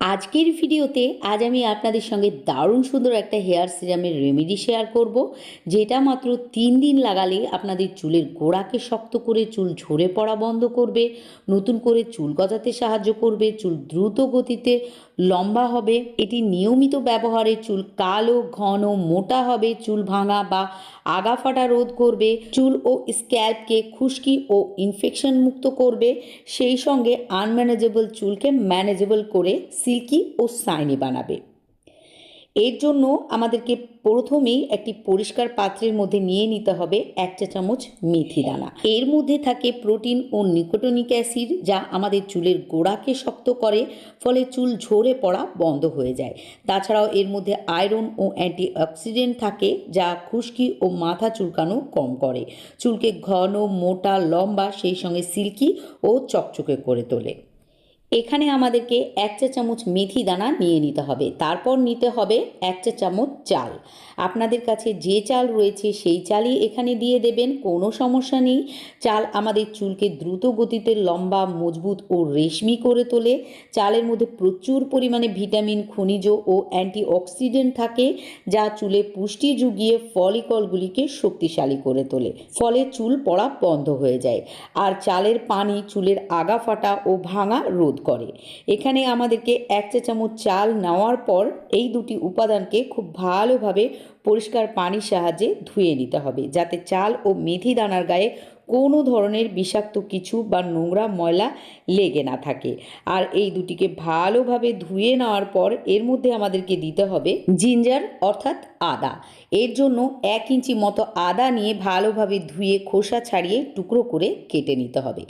আজকের ভিডিওতে আজ আমি আপনাদের সঙ্গে দারুণ সুন্দর একটা হেয়ার সিরামের রেমেডি শেয়ার করব, যেটা মাত্র তিন দিন লাগালে আপনাদের চুলের গোড়াকে শক্ত করে চুল ঝরে পড়া বন্ধ করবে, নতুন করে চুল গজাতে সাহায্য করবে, চুল দ্রুত গতিতে লম্বা হবে, এটি নিয়মিত ব্যবহারে চুল কালো, ঘন, মোটা হবে, চুল ভাঙা বা আগা ফাটা রোধ করবে, চুল ও স্ক্যাল্পকে খুশকি ও ইনফেকশন মুক্ত করবে, সেই সঙ্গে আনম্যানেজেবল চুলকে ম্যানেজেবল করে সিল্কি ও সাইনি বানাবে। এর জন্য আমাদেরকে প্রথমেই একটি পরিষ্কার পাত্রের মধ্যে নিয়ে নিতে হবে এক চা চামচ মেথি দানা। এর মধ্যে থাকে প্রোটিন ও নিকোটনিক অ্যাসিড যা আমাদের চুলের গোড়াকে শক্ত করে, ফলে চুল ঝরে পড়া বন্ধ হয়ে যায়। তাছাড়াও এর মধ্যে আয়রন ও অ্যান্টিঅক্সিডেন্ট থাকে যা খুশকি ও মাথা চুলকানো কম করে। চুলকে ঘন, মোটা, লম্বা, সেই সঙ্গে সিল্কি ও চকচকে করে তোলে। এখানে আমাদেরকে এক চা চামচ মেথি দানা নিয়ে নিতে হবে। তারপর নিতে হবে এক চা চামচ চাল। আপনাদের কাছে যে চাল রয়েছে সেই চালই এখানে দিয়ে দেবেন, কোনো সমস্যা নেই। চাল আমাদের চুলকে দ্রুত গতিতে লম্বা, মজবুত ও রেশমি করে তোলে। চালের মধ্যে প্রচুর পরিমাণে ভিটামিন, খনিজ ও অ্যান্টিঅক্সিডেন্ট থাকে, যা চুলে পুষ্টি জুগিয়ে ফলিকলগুলিকে শক্তিশালী করে তোলে। ফলে চুল পড়া বন্ধ হয়ে যায়। আর চালের পানি চুলের আগা ফাটা ও ভাঙা রোধ করে। এখানে আমাদেরকে এক চা চামচ চাল নেওয়ার পর এই দুটি উপাদানকে খুব ভালোভাবে পরিষ্কার পানির সাহায্যে ধুয়ে নিতে হবে, যাতে চাল ও মেথি দানার গায়ে কোনো ধরনের বিষাক্ত কিছু বা নোংরা ময়লা লেগে না থাকে। আর এই দুটিকে ভালোভাবে ধুয়ে নেওয়ার পর এর মধ্যে আমাদেরকে দিতে হবে জিঞ্জার অর্থাৎ আদা। এর জন্য এক ইঞ্চি মতো আদা নিয়ে ভালোভাবে ধুয়ে খোসা ছাড়িয়ে টুকরো করে কেটে নিতে হবে।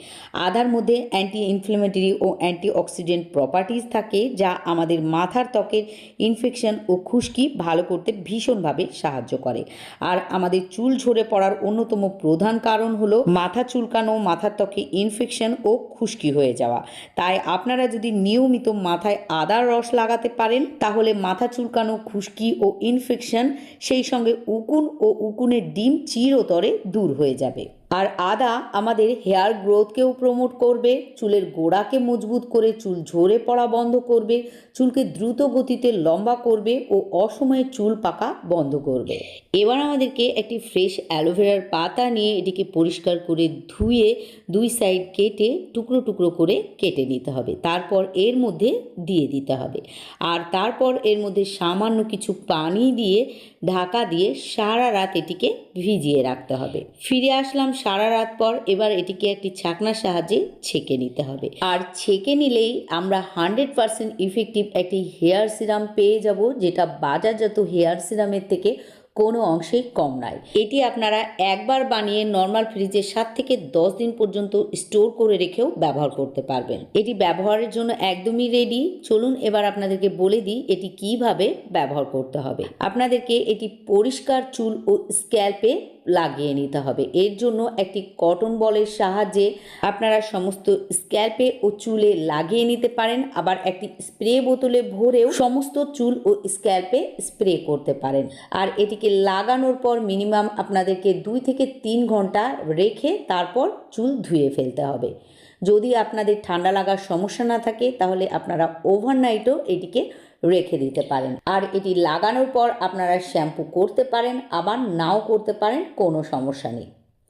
আদার মধ্যে অ্যান্টি ইনফ্লেমেটরি ও অ্যান্টিঅক্সিডেন্ট প্রপার্টিজ থাকে, যা আমাদের মাথার ত্বকের ইনফেকশন ও খুশকি ভালো করতে ভীষণভাবে সাহায্য করে। আর আমাদের চুল ঝরে পড়ার অন্যতম প্রধান কারণ হলো মাথা চুলকানো, মাথার ত্বকে ইনফেকশন ও খুশকি হয়ে যাওয়া। তাই আপনারা যদি নিয়মিত মাথায় আদার রস লাগাতে পারেন, তাহলে মাথা চুলকানো, খুশকি ও ইনফেকশন সেই সঙ্গে উকুন ও উকুনের ডিম চিরতরে দূর হয়ে যাবে। আর আদা আমাদের হেয়ার গ্রোথকেও প্রমোট করবে, চুলের গোড়াকে মজবুত করে, চুল ঝরে পড়া বন্ধ করবে, চুলকে দ্রুত গতিতে লম্বা করবে ও অসময়ে চুল পাকা বন্ধ করবে। এবার আমাদেরকে একটি ফ্রেশ অ্যালোভেরার পাতা নিয়ে এটিকে পরিষ্কার করে ধুয়ে দুই সাইড কেটে টুকরো টুকরো করে কেটে নিতে হবে। তারপর এর মধ্যে দিয়ে দিতে হবে। আর তারপর এর মধ্যে সামান্য কিছু পানি দিয়ে ঢাকা দিয়ে সারা রাত এটিকে ভিজিয়ে রাখতে হবে। ফিরে আসলাম সারা রাত পর এবার এটিকে একটি ছাকনার সাহায্যে ছেঁকে নিতে হবে। আর ছেঁকে নিলেই আমরা হান্ড্রেড পারসেন্ট ইফেক্টিভ একটি হেয়ার সিরাম পেয়ে যাব, যেটা বাজারজাত হেয়ার সিরামের থেকে কোনো অংশেই কম নয়। এটি আপনারা একবার বানিয়ে নর্মাল ফ্রিজে সাত থেকে দশ দিন পর্যন্ত স্টোর করে রেখেও ব্যবহার করতে পারবেন। এটি ব্যবহারের জন্য একদমই রেডি। চলুন এবার আপনাদেরকে বলে দিই এটি কীভাবে ব্যবহার করতে হবে। আপনাদেরকে এটি পরিষ্কার চুল ও স্ক্যাল্পে লাগিয়ে নিতে হবে। এর জন্য একটি কটন বলের সাহায্যে আপনারা সমস্ত স্ক্যাল্পে ও চুলে লাগিয়ে নিতে পারেন। আবার একটি স্প্রে বোতলে ভরেও সমস্ত চুল ও স্ক্যাল্পে স্প্রে করতে পারেন। আর এটিকে লাগানোর পর মিনিমাম আপনাদেরকে দুই থেকে তিন ঘণ্টা রেখে তারপর চুল ধুয়ে ফেলতে হবে। যদি আপনাদের ঠান্ডা লাগার সমস্যা না থাকে, তাহলে আপনারা ওভারনাইটও এটিকে রেখে দিতে পারেন। আর এটি লাগানোর পর আপনারা শ্যাম্পু করতে পারেন, আবার নাও করতে পারেন, কোনো সমস্যা নেই।